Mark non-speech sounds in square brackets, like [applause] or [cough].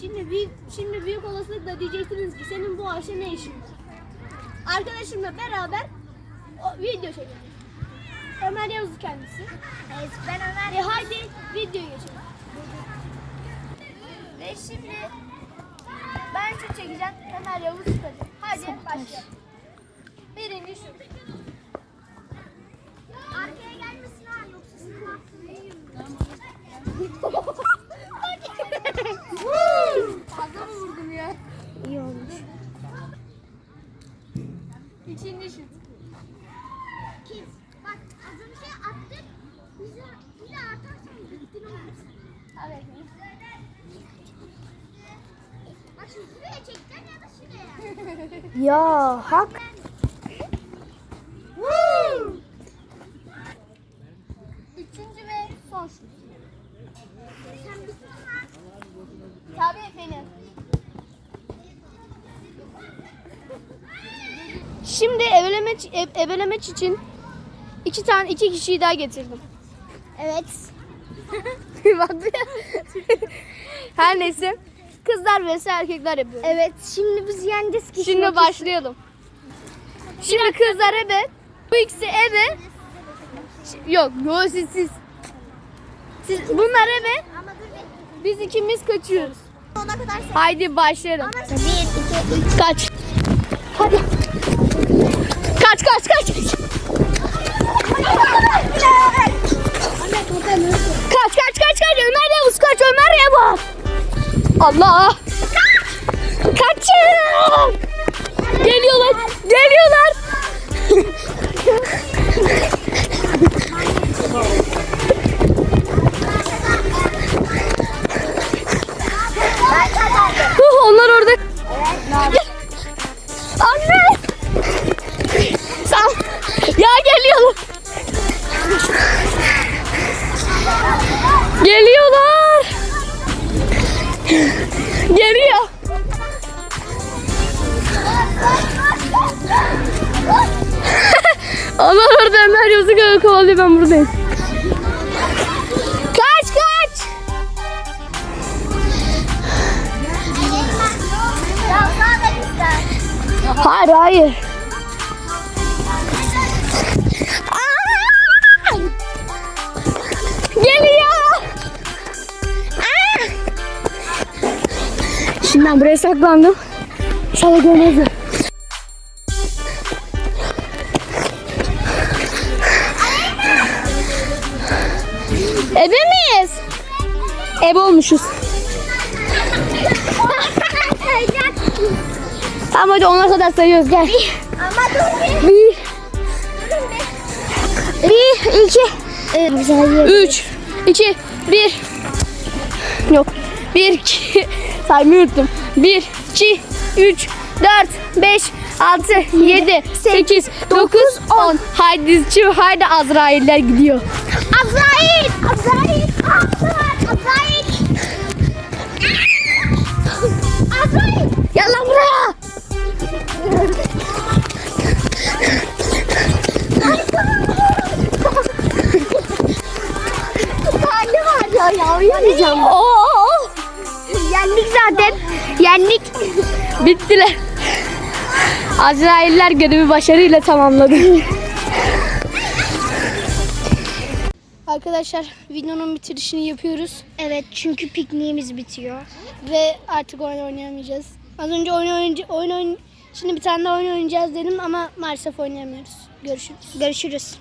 Şimdi büyük, şimdi büyük olasılıkla diyeceksiniz ki senin bu ağaçta ne işin var? Arkadaşımla beraber o, video çekelim. Ömer Yavuz kendisi. Evet, ben Ömer. E haydi video geçelim. Ve şimdi ben şu çekeceğim. Ömer Yavuz tutacak. Hadi başlayalım. Birinci şu. Ya? İyi olmuş. İkinci şut. Kim? Bak az önce attık. Bize bir de atarsan gittin olmuş. Evet. Bak şimdi şuraya çekeceksin ya da şuraya. [laughs] Ya hak. Üçüncü ve son şut. Tabii efendim. Şimdi ebelemeç, e- ebelemeç için iki tane iki kişiyi daha getirdim. Evet. [laughs] Bak Her neyse. Kızlar vs erkekler yapıyor. Evet şimdi biz yeneceğiz ki. Şimdi başlayalım. Şimdi kızlar ebe. Bu ikisi ebe. Yok, yo siz siz. Siz bunlar ebe. Biz ikimiz kaçıyoruz. Ona kadar. Haydi başlayalım. Bir, iki, üç. Kaç. Hadi. Allah. Kaçın. Geliyorlar. Geliyorlar. Geliyor. [laughs] Allah orada Ömer Yavuz'u kovalıyor ben buradayım. Kaç kaç. Hayır hayır. Şimdi buraya saklandım. İnşallah görmezler. Ebe miyiz? Ebe olmuşuz. Tamam hadi ona kadar sayıyoruz gel. Bir. Bir, iki. üç, iki, bir. Yok. Bir, iki. Saymayı unuttum. Bir, iki, üç, dört, beş, altı, yedi, sekiz, dokuz, on. Haydi şu haydi Azrailler gidiyor. Azrail! Azrail! Azrail! Azrail! Azrail! Gel lan buraya. Hali var ya ya uyumayacağım. Oo, Yendik zaten. Yendik. bittiler. Azrailler görevi başarıyla tamamladı. Arkadaşlar videonun bitirişini yapıyoruz. Evet çünkü pikniğimiz bitiyor. Ve artık oyun oynayamayacağız. Az önce oyun oynayınca oyun oyun şimdi bir tane daha oyun oynayacağız dedim ama maalesef oynayamıyoruz. Görüşürüz. Görüşürüz.